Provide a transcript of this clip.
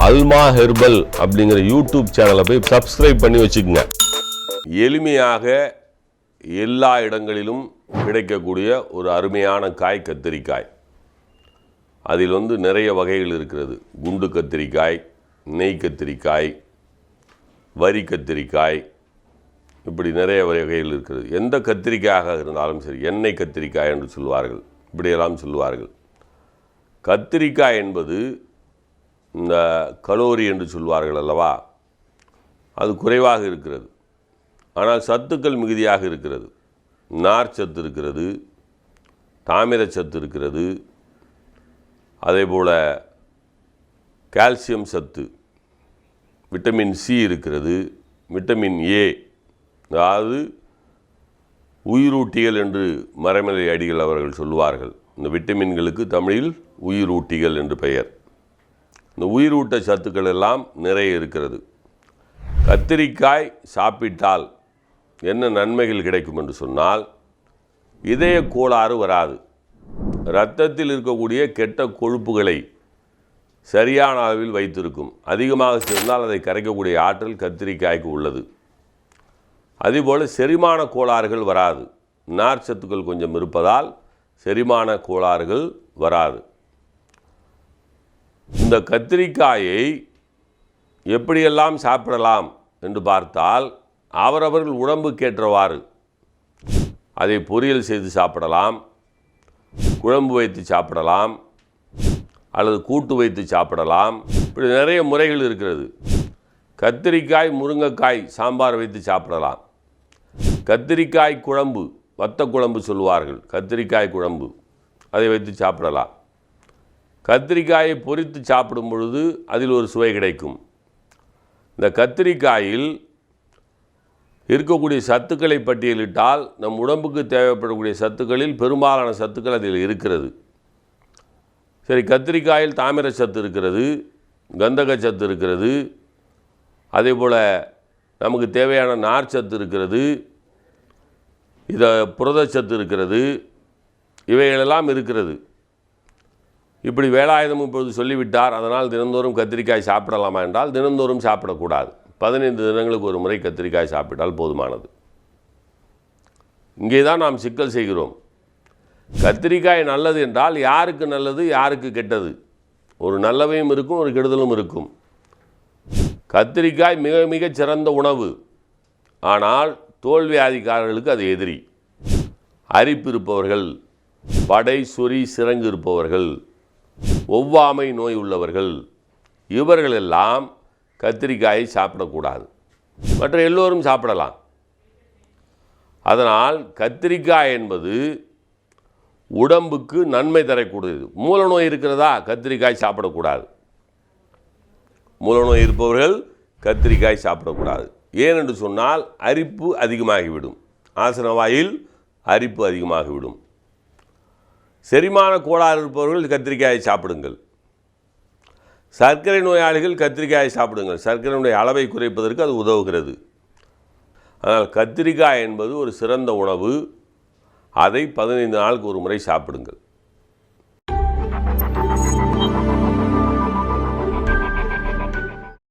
அல்மா herbal அப்படிங்கிற YouTube சேனலை போய் சப்ஸ்கிரைப் பண்ணி வச்சுக்கோங்க. எளிமையாக எல்லா இடங்களிலும் கிடைக்கக்கூடிய ஒரு அருமையான காய் கத்திரிக்காய். அதில் வந்து நிறைய வகைகள் இருக்கிறது. குண்டு கத்திரிக்காய் நெய் கத்திரிக்காய் வரி கத்திரிக்காய் இப்படி நிறைய வகைகள் இருக்கிறது. எந்த கத்திரிக்காயாக இருந்தாலும் சரி எண்ணெய் கத்திரிக்காய் என்று சொல்வார்கள். இப்படியெல்லாம் சொல்வார்கள். கத்திரிக்காய் என்பது இந்த கலோரி என்று சொல்வார்கள் அல்லவா? அது குறைவாக இருக்கிறது. ஆனால் சத்துக்கள் மிகுதியாக இருக்கிறது. நார் சத்து இருக்கிறது தாமிரச்சத்து இருக்கிறது அதே போல் கால்சியம் சத்து விட்டமின் சி இருக்கிறது விட்டமின் ஏ அதாவது உயிரூட்டிகள் என்று மறைமலை அடிகள் அவர்கள் சொல்லுவார்கள். இந்த விட்டமின்களுக்கு தமிழில் உயிரூட்டிகள் என்று பெயர். இந்த உயிரூட்ட சத்துக்கள் எல்லாம் நிறைய இருக்கிறது. கத்திரிக்காய் சாப்பிட்டால் என்ன நன்மைகள் கிடைக்கும் என்று சொன்னால் இதய கோளாறு வராது. இரத்தத்தில் இருக்கக்கூடிய கெட்ட கொழுப்புகளை சரியான அளவில் வைத்திருக்கும். அதிகமாக சேர்ந்தால் அதை கரைக்கக்கூடிய ஆற்றல் கத்திரிக்காய்க்கு உள்ளது. அதேபோல் செரிமான கோளாறுகள் வராது. நார் சத்துக்கள் கொஞ்சம் இருப்பதால் செரிமான கோளாறுகள் வராது. இந்த கத்திரிக்காயை எப்படியெல்லாம் சாப்பிடலாம் என்று பார்த்தால் அவரவர்கள் உடம்புக்கேற்றவாறு அதை பொரியல் செய்து சாப்பிடலாம் குழம்பு வைத்து சாப்பிடலாம் அல்லது கூட்டு வைத்து சாப்பிடலாம். இப்படி நிறைய முறைகள் இருக்கிறது. கத்திரிக்காய் முருங்கைக்காய் சாம்பார் வைத்து சாப்பிடலாம். கத்திரிக்காய் குழம்பு வத்த குழம்பு சொல்லுவார்கள். கத்திரிக்காய் குழம்பு அதை வைத்து சாப்பிடலாம். கத்திரிக்காயை பொரித்து சாப்பிடும் பொழுது அதில் ஒரு சுவை கிடைக்கும். இந்த கத்திரிக்காயில் இருக்கக்கூடிய சத்துக்களை பட்டியலிட்டால் நம் உடம்புக்கு தேவைப்படக்கூடிய சத்துக்களில் பெரும்பாலான சத்துக்கள் அதில் இருக்கிறது. சரி கத்திரிக்காயில் தாமிர சத்து இருக்கிறது கந்தக சத்து இருக்கிறது அதே போல் நமக்கு தேவையான நார் சத்து இருக்கிறது இதை புரதச்சத்து இருக்கிறது இவைகளெல்லாம் இருக்கிறது. இப்படி வேலாயுதம் இப்பொழுது சொல்லிவிட்டார். அதனால் தினந்தோறும் கத்திரிக்காய் சாப்பிடலாமா என்றால் தினந்தோறும் சாப்பிடக்கூடாது. பதினைந்து தினங்களுக்கு ஒரு முறை கத்திரிக்காய் சாப்பிட்டால் போதுமானது. இங்கே தான் நாம் சிக்கல் செய்கிறோம். கத்திரிக்காய் நல்லது என்றால் யாருக்கு நல்லது யாருக்கு கெட்டது? ஒரு நல்லவையும் இருக்கும் ஒரு கெடுதலும் இருக்கும். கத்திரிக்காய் மிக மிக சிறந்த உணவு. ஆனால் தோல்வியாதிக்காரர்களுக்கு அது எதிரி. அரிப்பு இருப்பவர்கள் படை சொறி சிறங்கு இருப்பவர்கள் ஒவ்வாமை நோய் உள்ளவர்கள் இவர்களெல்லாம் கத்திரிக்காயை சாப்பிடக்கூடாது. மற்ற எல்லோரும் சாப்பிடலாம். அதனால் கத்திரிக்காய் என்பது உடம்புக்கு நன்மை தரக்கூடியது. மூலநோய் இருக்கிறதா? கத்திரிக்காய் சாப்பிடக்கூடாது. மூலநோய் இருப்பவர்கள் கத்திரிக்காய் சாப்பிடக்கூடாது. ஏனென்று சொன்னால் அரிப்பு அதிகமாகிவிடும். ஆசனவாயில் அரிப்பு அதிகமாகிவிடும். செரிமான கோளாறு இருப்பவர்கள் கத்திரிக்காயை சாப்பிடுங்கள். சர்க்கரை நோயாளிகள் கத்திரிக்காயை சாப்பிடுங்கள். சர்க்கரையினுடைய அளவை குறைப்பதற்கு அது உதவுகிறது. ஆனால் கத்திரிக்காய் என்பது ஒரு சிறந்த உணவு. அதை பதினைந்து நாளுக்கு ஒரு முறை சாப்பிடுங்கள்.